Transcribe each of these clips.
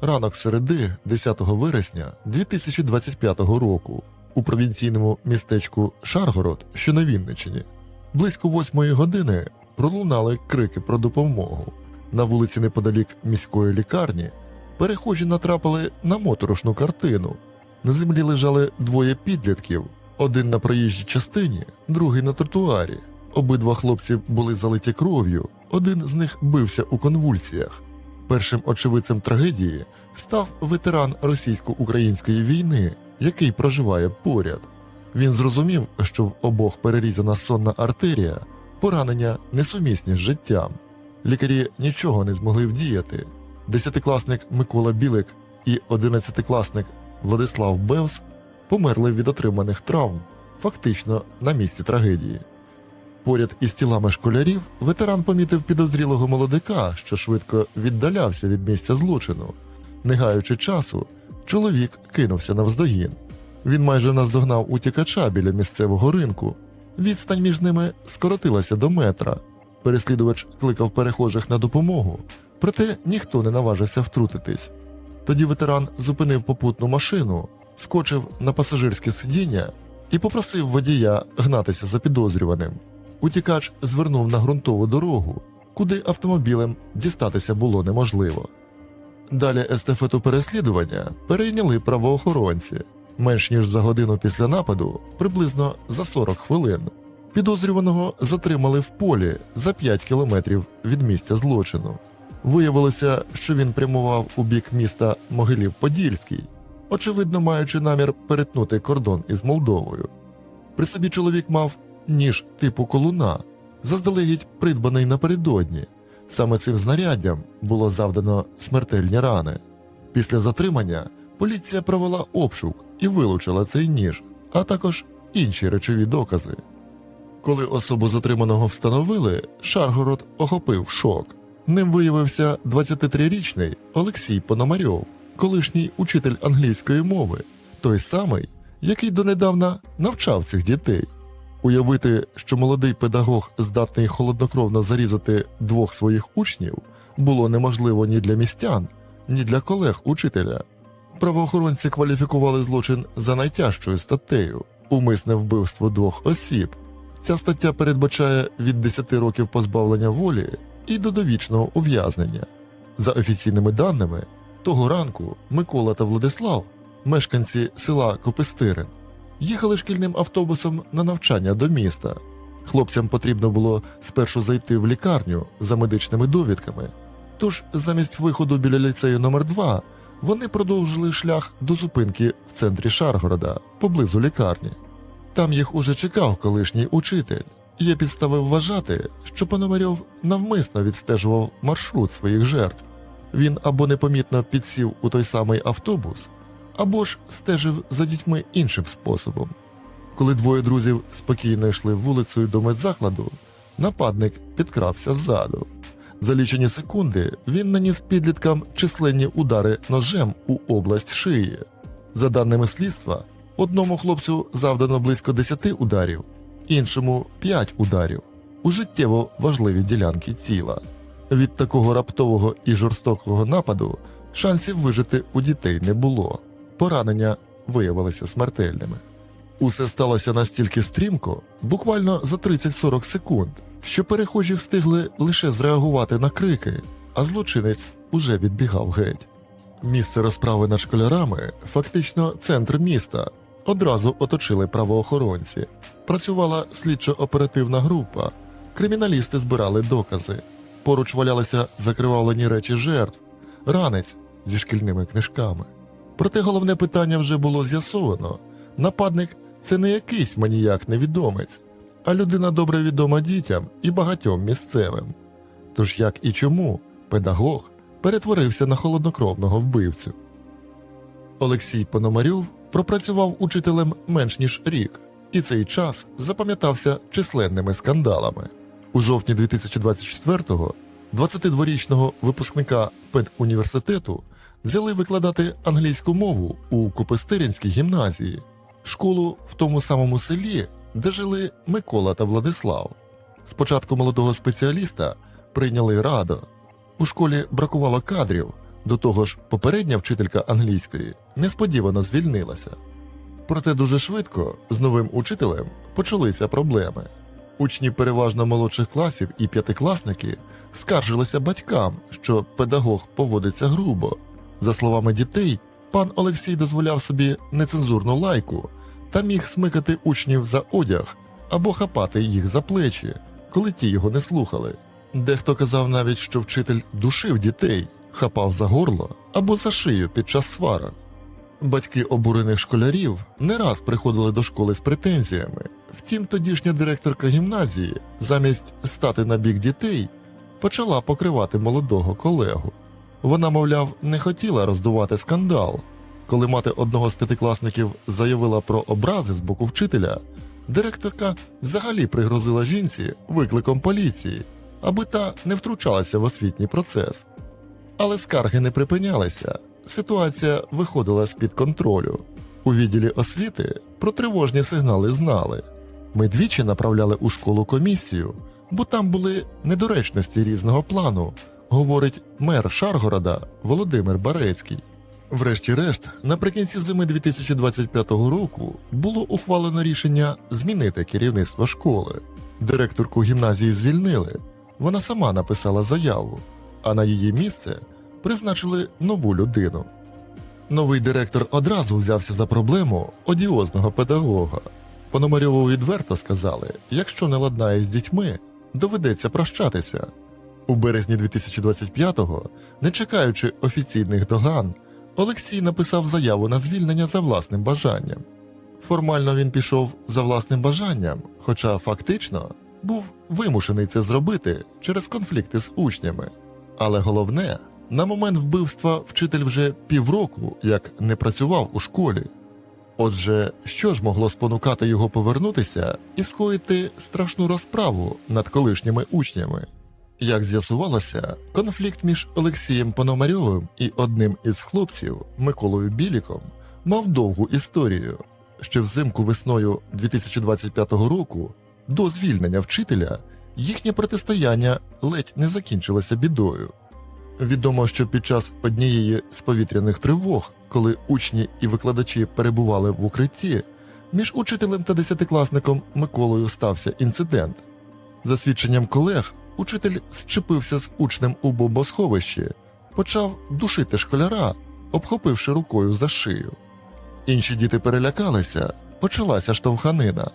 ранок середи 10 вересня 2025 року у провінційному містечку Шаргород, що на Вінниччині. Близько восьмої години пролунали крики про допомогу. На вулиці неподалік міської лікарні перехожі натрапили на моторошну картину. На землі лежали двоє підлітків: один на проїжджій частині, другий на тротуарі. Обидва хлопці були залиті кров'ю, один з них бився у конвульсіях. Першим очевидцем трагедії став ветеран російсько-української війни, який проживає поряд. Він зрозумів, що в обох перерізана сонна артерія, поранення несумісні з життям. Лікарі нічого не змогли вдіяти. Десятикласник Микола Білик і одинадцятикласник Владислав Бевс померли від отриманих травм, фактично на місці трагедії. Поряд із тілами школярів ветеран помітив підозрілого молодика, що швидко віддалявся від місця злочину. Не гаючи часу, чоловік кинувся навздогін. Він майже наздогнав утікача біля місцевого ринку. Відстань між ними скоротилася до метра. Переслідувач кликав перехожих на допомогу, проте ніхто не наважився втрутитись. Тоді ветеран зупинив попутну машину, скочив на пасажирське сидіння і попросив водія гнатися за підозрюваним. Утікач звернув на ґрунтову дорогу, куди автомобілем дістатися було неможливо. Далі естафету переслідування перейняли правоохоронці. Менш ніж за годину після нападу, приблизно за 40 хвилин. Підозрюваного затримали в полі за 5 кілометрів від місця злочину. Виявилося, що він прямував у бік міста Могилів-Подільський, очевидно маючи намір перетнути кордон із Молдовою. При собі чоловік мав ніж типу колуна, заздалегідь придбаний напередодні. Саме цим знаряддям було завдано смертельні рани. Після затримання поліція провела обшук і вилучила цей ніж, а також інші речові докази. Коли особу затриманого встановили, Шаргород охопив шок. Ним виявився 23-річний Олексій Пономарьов, колишній учитель англійської мови, той самий, який донедавна навчав цих дітей. Уявити, що молодий педагог здатний холоднокровно зарізати двох своїх учнів, було неможливо ні для містян, ні для колег учителя. Правоохоронці кваліфікували злочин за найтяжчою статтею умисне вбивство двох осіб. Ця стаття передбачає від 10 років позбавлення волі і до довічного ув'язнення. За офіційними даними, того ранку Микола та Владислав, мешканці села Копистирин, їхали шкільним автобусом на навчання до міста. Хлопцям потрібно було спершу зайти в лікарню за медичними довідками. Тож замість виходу біля ліцею номер 2 вони продовжили шлях до зупинки в центрі Шаргорода, поблизу лікарні. Там їх уже чекав колишній учитель. Є підстави вважати, що Пономарьов навмисно відстежував маршрут своїх жертв. Він або непомітно підсів у той самий автобус, або ж стежив за дітьми іншим способом. Коли двоє друзів спокійно йшли вулицею до медзакладу, нападник підкрався ззаду. За лічені секунди він наніс підліткам численні удари ножем у область шиї. За даними слідства, одному хлопцю завдано близько 10 ударів, іншому 5 ударів у життєво важливі ділянки тіла. Від такого раптового і жорстокого нападу шансів вижити у дітей не було. Поранення виявилися смертельними. Усе сталося настільки стрімко, буквально за 30-40 секунд, що перехожі встигли лише зреагувати на крики, а злочинець уже відбігав геть. Місце розправи над школярами, фактично центр міста, одразу оточили правоохоронці. Працювала слідчо-оперативна група, криміналісти збирали докази. Поруч валялися закривавлені речі жертв, ранець зі шкільними книжками. Проте головне питання вже було з'ясовано: нападник це не якийсь маніяк невідомець, а людина добре відома дітям і багатьом місцевим. Тож як і чому педагог перетворився на холоднокровного вбивцю. Олексій Пономарьов пропрацював учителем менш ніж рік, і цей час запам'ятався численними скандалами. У жовтні 2024-го 22-річного випускника педуніверситету взяли викладати англійську мову у Копистеринській гімназії, школу в тому самому селі, де жили Микола та Владислав. Спочатку молодого спеціаліста прийняли радо. У школі бракувало кадрів, До того ж, попередня вчителька англійської несподівано звільнилася. Проте дуже швидко з новим учителем почалися проблеми. Учні переважно молодших класів і п'ятикласники скаржилися батькам, що педагог поводиться грубо. За словами дітей, пан Олексій дозволяв собі нецензурну лайку та міг смикати учнів за одяг або хапати їх за плечі, коли ті його не слухали. Дехто казав навіть, що вчитель душив дітей, хапав за горло або за шию під час сварок. Батьки обурених школярів не раз приходили до школи з претензіями. Втім, тодішня директорка гімназії, замість стати на бік дітей, почала покривати молодого колегу. Вона, мовляв, не хотіла роздувати скандал. Коли мати одного з п'ятикласників заявила про образи з боку вчителя, директорка взагалі пригрозила жінці викликом поліції, аби та не втручалася в освітній процес. Але скарги не припинялися. Ситуація виходила з-під контролю. У відділі освіти про тривожні сигнали знали. Ми двічі направляли у школу комісію, бо там були недоречності різного плану, говорить мер Шаргорода Володимир Барецький. Врешті-решт, наприкінці зими 2025 року було ухвалено рішення змінити керівництво школи. Директорку гімназії звільнили. Вона сама написала заяву, а на її місце призначили нову людину. Новий директор одразу взявся за проблему одіозного педагога. Пономарьову відверто сказали: якщо не ладнає з дітьми, доведеться прощатися. У березні 2025-го, не чекаючи офіційних доган, Олексій написав заяву на звільнення за власним бажанням. Формально він пішов за власним бажанням, хоча фактично був вимушений це зробити через конфлікти з учнями. Але головне, на момент вбивства вчитель вже півроку як не працював у школі. Отже, що ж могло спонукати його повернутися і скоїти страшну розправу над колишніми учнями? Як з'ясувалося, конфлікт між Олексієм Пономарьовим і одним із хлопців Миколою Біліком мав довгу історію. Ще взимку весною 2025 року, до звільнення вчителя, їхнє протистояння ледь не закінчилося бідою. Відомо, що під час однієї з повітряних тривог, коли учні і викладачі перебували в укритті, між учителем та десятикласником Миколою стався інцидент. За свідченням колег, учитель зчепився з учнем у бомбосховищі, почав душити школяра, обхопивши рукою за шию. Інші діти перелякалися, почалася штовханина.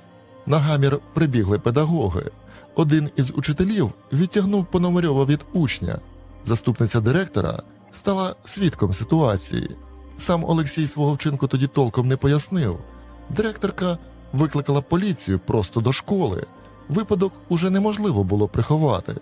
На гамір прибігли педагоги. Один із учителів відтягнув Пономарьова від учня. Заступниця директора стала свідком ситуації. Сам Олексій свого вчинку тоді толком не пояснив. Директорка викликала поліцію просто до школи. Випадок уже неможливо було приховати.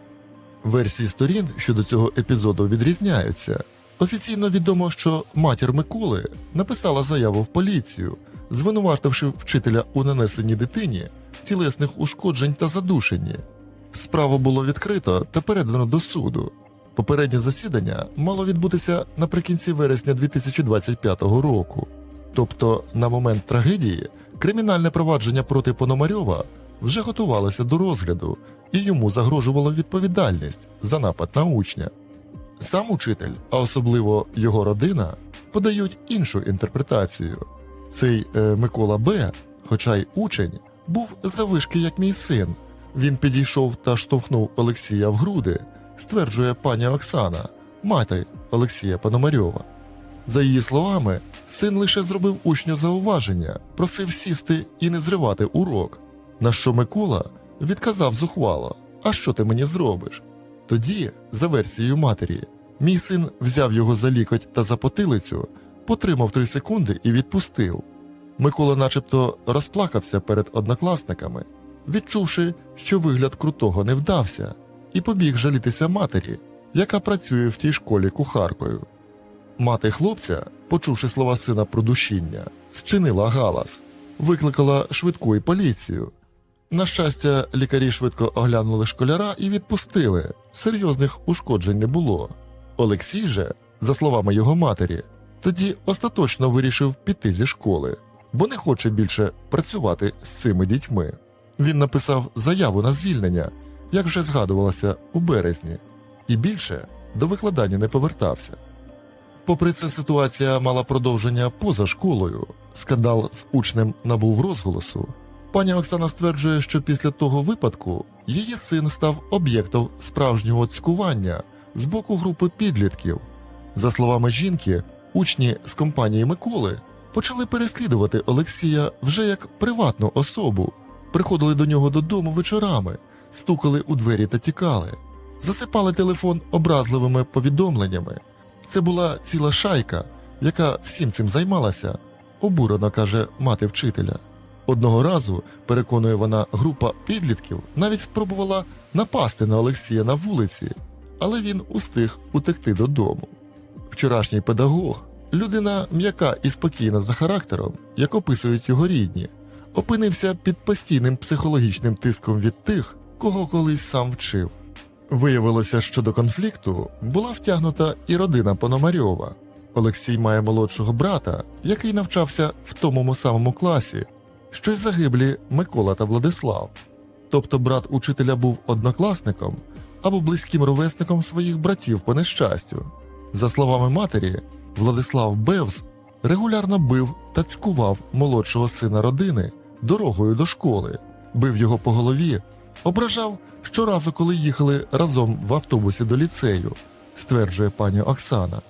Версії сторін щодо цього епізоду відрізняються. Офіційно відомо, що матір Миколи написала заяву в поліцію, звинувативши вчителя у нанесенні дитині тілесних ушкоджень та задушенні. Справу було відкрито та передано до суду. Попереднє засідання мало відбутися наприкінці вересня 2025 року. Тобто, на момент трагедії, кримінальне провадження проти Пономарьова вже готувалося до розгляду, і йому загрожувала відповідальність за напад на учня. Сам учитель, а особливо його родина, подають іншу інтерпретацію. Цей е, Микола Б, хоча й учень, був завишки як мій син. Він підійшов та штовхнув Олексія в груди, стверджує пані Оксана, мати Олексія Пономарьова. За її словами, син лише зробив учню зауваження, просив сісти і не зривати урок. На що Микола відказав зухвало: А що ти мені зробиш? Тоді, за версією матері, мій син взяв його за лікоть та за потилицю, потримав три секунди і відпустив. Микола начебто розплакався перед однокласниками, відчувши, що вигляд крутого не вдався, і побіг жалітися матері, яка працює в тій школі кухаркою. Мати хлопця, почувши слова сина про душіння, зчинила галас, викликала швидку і поліцію. На щастя, лікарі швидко оглянули школяра і відпустили. Серйозних ушкоджень не було. Олексій же, за словами його матері, тоді остаточно вирішив піти зі школи, бо не хоче більше працювати з цими дітьми. Він написав заяву на звільнення, як вже згадувалося у березні, і більше до викладання не повертався. Попри це, ситуація мала продовження поза школою. Скандал з учнем набув розголосу. Пані Оксана стверджує, що після того випадку її син став об'єктом справжнього цькування з боку групи підлітків. За словами жінки, учні з компанії Миколи почали переслідувати Олексія вже як приватну особу, приходили до нього додому вечорами, стукали у двері та тікали, засипали телефон образливими повідомленнями. Це була ціла шайка, яка всім цим займалася, обурено каже мати вчителя. Одного разу, переконує вона, група підлітків навіть спробувала напасти на Олексія на вулиці, але він устиг утекти додому. Вчорашній педагог, людина м'яка і спокійна за характером, як описують його рідні, опинився під постійним психологічним тиском від тих, кого колись сам вчив. Виявилося, що до конфлікту була втягнута і родина Пономарьова. Олексій має молодшого брата, який навчався в тому самому класі, що й загиблі Микола та Владислав. Тобто брат учителя був однокласником або близьким ровесником своїх братів по нещастю. За словами матері, Владислав Бевз регулярно бив та цькував молодшого сина родини дорогою до школи, бив його по голові, ображав щоразу, коли їхали разом в автобусі до ліцею, стверджує пані Оксана.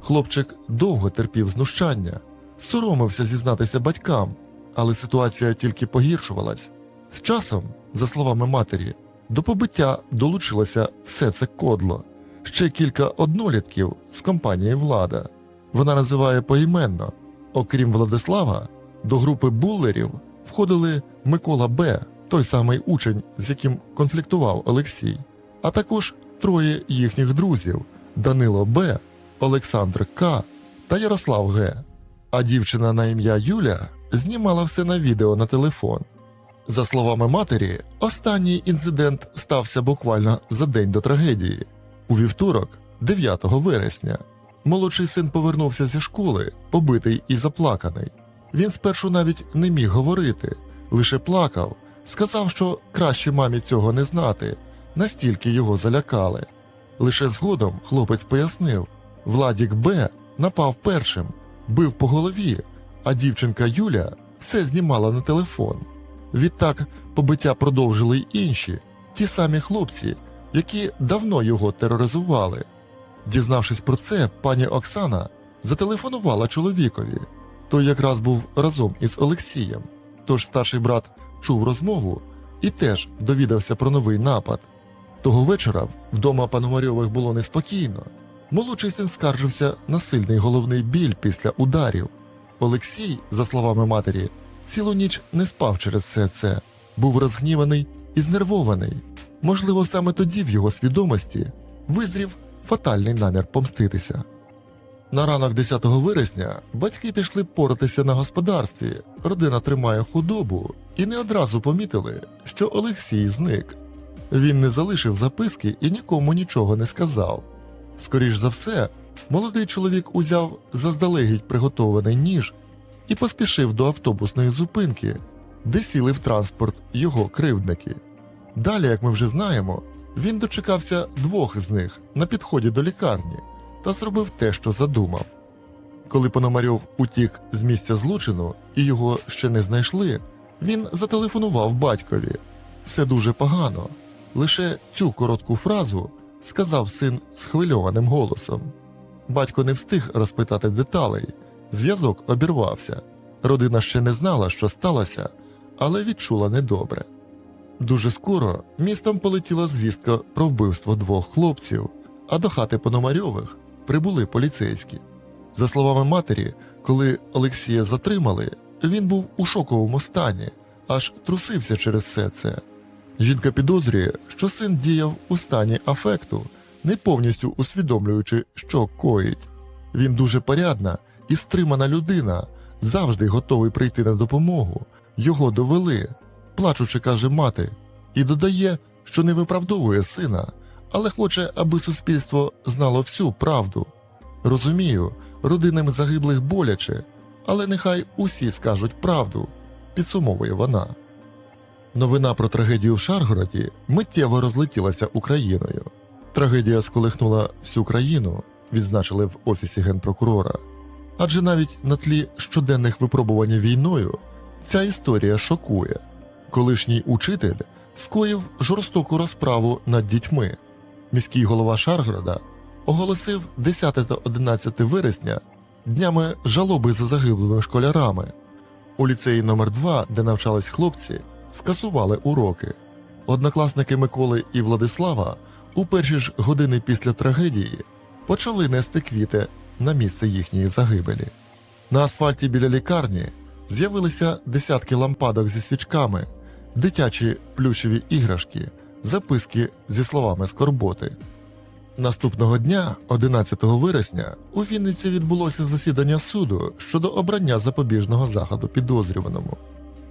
Хлопчик довго терпів знущання, соромився зізнатися батькам, але ситуація тільки погіршувалась. З часом, за словами матері, до побиття долучилося все це кодло, ще кілька однолітків з компанії влада. Вона називає поіменно. Окрім Владислава, до групи буллерів входили Микола Б., той самий учень, з яким конфліктував Олексій, а також троє їхніх друзів Данило Б., Олександр К. та Ярослав Г. А дівчина на ім'я Юля знімала все на відео на телефон. За словами матері, останній інцидент стався буквально за день до трагедії. У вівторок, 9 вересня, молодший син повернувся зі школи, побитий і заплаканий. Він спершу навіть не міг говорити, лише плакав, сказав, що краще мамі цього не знати, настільки його залякали. Лише згодом хлопець пояснив: Владік Б напав першим, бив по голові, а дівчинка Юля все знімала на телефон. Відтак побиття продовжили й інші, ті самі хлопці, які давно його тероризували. Дізнавшись про це, пані Оксана зателефонувала чоловікові. Той якраз був разом із Олексієм. Тож старший брат чув розмову і теж довідався про новий напад. Того вечора вдома Пономарьових було неспокійно. Молодший син скаржився на сильний головний біль після ударів. Олексій, за словами матері, цілу ніч не спав через все це, був розгніваний і знервований. Можливо, саме тоді в його свідомості визрів фатальний намір помститися. На ранок 10 вересня батьки пішли поратися на господарстві, родина тримає худобу і не одразу помітили, що Олексій зник. Він не залишив записки і нікому нічого не сказав. Скоріш за все, молодий чоловік узяв заздалегідь приготований ніж і поспішив до автобусної зупинки, де сіли в транспорт його кривдники. Далі, як ми вже знаємо, він дочекався двох з них на підході до лікарні та зробив те, що задумав. Коли Пономарьов утік з місця злочину і його ще не знайшли, він зателефонував батькові. Все дуже погано. Лише цю коротку фразу сказав син схвильованим голосом. Батько не встиг розпитати деталей, зв'язок обірвався. Родина ще не знала, що сталося, але відчула недобре. Дуже скоро містом полетіла звістка про вбивство двох хлопців, а до хати Пономарьових прибули поліцейські. За словами матері, коли Олексія затримали, він був у шоковому стані, аж трусився через все це. Жінка підозрює, що син діяв у стані афекту, не повністю усвідомлюючи, що коїть. Він дуже порядна і стримана людина, завжди готовий прийти на допомогу. Його довели, плачучи, каже мати, і додає, що не виправдовує сина, але хоче, аби суспільство знало всю правду. Розумію, родинам загиблих боляче, але нехай усі скажуть правду, підсумовує вона. Новина про трагедію в Шаргороді миттєво розлетілася Україною. Трагедія сколихнула всю країну, відзначили в офісі генпрокурора. Адже навіть на тлі щоденних випробувань війною ця історія шокує. Колишній учитель скоїв жорстоку розправу над дітьми. Міський голова Шаргорода оголосив 10 та 11 вересня днями жалоби за загиблими школярами. У ліцеї номер 2 де навчались хлопці, скасували уроки. Однокласники Миколи і Владислава у перші ж години після трагедії почали нести квіти на місце їхньої загибелі. На асфальті біля лікарні з'явилися десятки лампадок зі свічками, дитячі плющові іграшки, записки зі словами скорботи. Наступного дня, 11 вересня, у Вінниці відбулося засідання суду щодо обрання запобіжного заходу підозрюваному.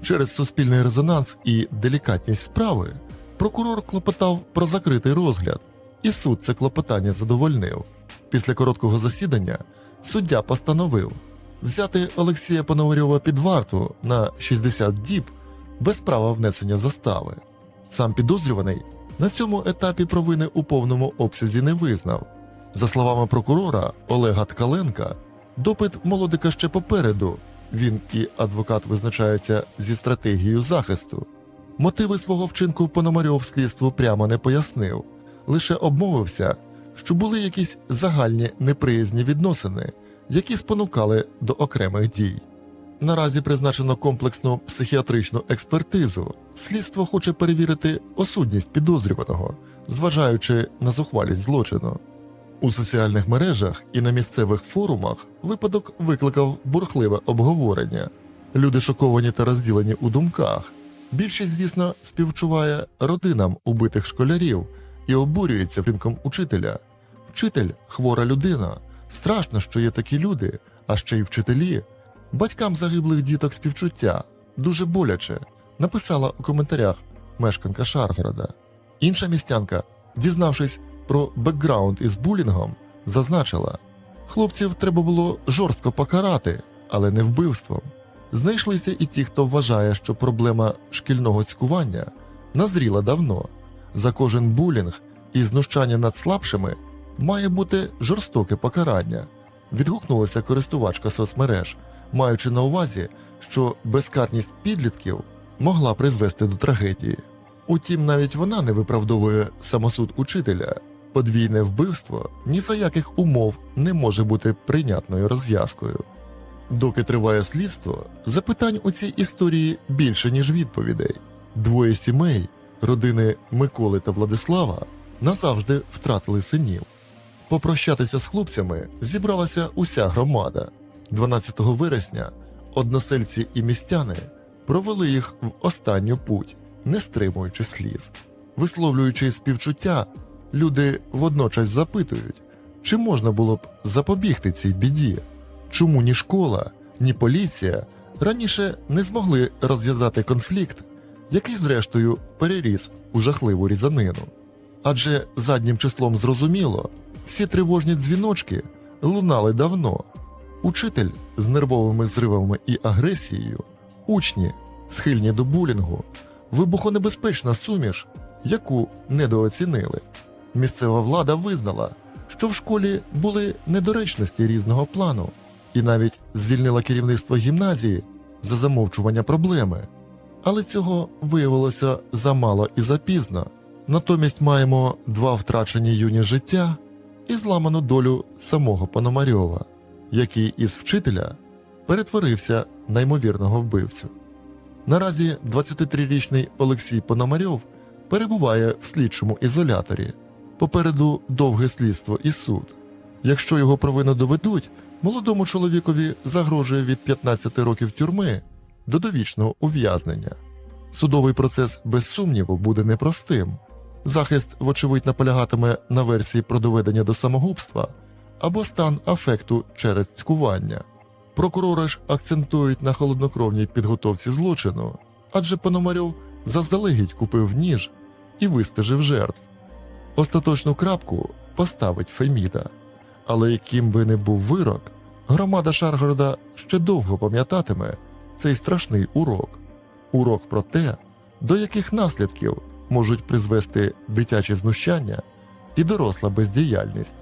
Через суспільний резонанс і делікатність справи прокурор клопотав про закритий розгляд, і суд це клопотання задовольнив. Після короткого засідання суддя постановив взяти Олексія Пономарьова під варту на 60 діб без права внесення застави. Сам підозрюваний на цьому етапі провини у повному обсязі не визнав. За словами прокурора Олега Ткаленка, допит молодика ще попереду. Він і адвокат визначаються зі стратегією захисту. Мотиви свого вчинку Пономарьов слідству прямо не пояснив, лише обмовився, що були якісь загальні неприязні відносини, які спонукали до окремих дій. Наразі призначено комплексну психіатричну експертизу. Слідство хоче перевірити осудність підозрюваного, зважаючи на зухвалість злочину. У соціальних мережах і на місцевих форумах випадок викликав бурхливе обговорення. Люди шоковані та розділені у думках. Більшість, звісно, співчуває родинам убитих школярів і обурюється вчинком учителя. Вчитель хвора людина. Страшно, що є такі люди, а ще й вчителі. Батькам загиблих діток співчуття дуже боляче, написала у коментарях мешканка Шаргорода. Інша містянка, дізнавшись про бекграунд із булінгом, зазначила: хлопців треба було жорстко покарати, але не вбивством. Знайшлися і ті, хто вважає, що проблема шкільного цькування назріла давно. За кожен булінг і знущання над слабшими має бути жорстоке покарання. Відгукнулася користувачка соцмереж, маючи на увазі, що безкарність підлітків могла призвести до трагедії. Утім, навіть вона не виправдовує самосуд учителя. Подвійне вбивство ні за яких умов не може бути прийнятною розв'язкою. Доки триває слідство, запитань у цій історії більше, ніж відповідей. Двоє сімей, родини Миколи та Владислава, назавжди втратили синів. Попрощатися з хлопцями зібралася уся громада. 12 вересня односельці і містяни провели їх в останню путь, не стримуючи сліз. Висловлюючи співчуття, люди водночас запитують, чи можна було б запобігти цій біді, чому ні школа, ні поліція раніше не змогли розв'язати конфлікт, який, зрештою, переріс у жахливу різанину. Адже заднім числом зрозуміло, всі тривожні дзвіночки лунали давно. Учитель з нервовими зривами і агресією, учні, схильні до булінгу, вибухонебезпечна суміш, яку недооцінили. Місцева влада визнала, що в школі були недоречності різного плану, і навіть звільнила керівництво гімназії за замовчування проблеми. Але цього виявилося замало і запізно. Натомість маємо два втрачені юні життя і зламану долю самого Пономарьова, який із вчителя перетворився на ймовірного вбивцю. Наразі 23-річний Олексій Пономарьов перебуває в слідчому ізоляторі. Попереду довге слідство і суд. Якщо його провину доведуть, молодому чоловікові загрожує від 15 років тюрми до довічного ув'язнення. Судовий процес без сумніву буде непростим. Захист, вочевидь, наполягатиме на версії про доведення до самогубства або стан афекту через цькування. Прокурори ж акцентують на холоднокровній підготовці злочину, адже Пономарьов заздалегідь купив ніж і вистежив жертв. Остаточну крапку поставить Феміда. Але яким би не був вирок, громада Шаргорода ще довго пам'ятатиме цей страшний урок урок про те, до яких наслідків можуть призвести дитячі знущання і доросла бездіяльність.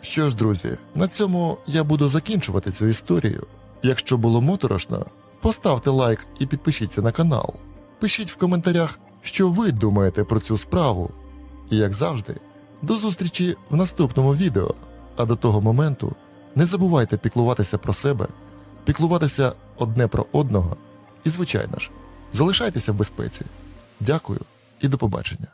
Що ж, друзі, на цьому я буду закінчувати цю історію. Якщо було моторошно, поставте лайк і підпишіться на канал. Пишіть в коментарях, що ви думаєте про цю справу. І як завжди, до зустрічі в наступному відео. А до того моменту не забувайте піклуватися про себе, піклуватися одне про одного і, звичайно ж, залишайтеся в безпеці. Дякую і до побачення.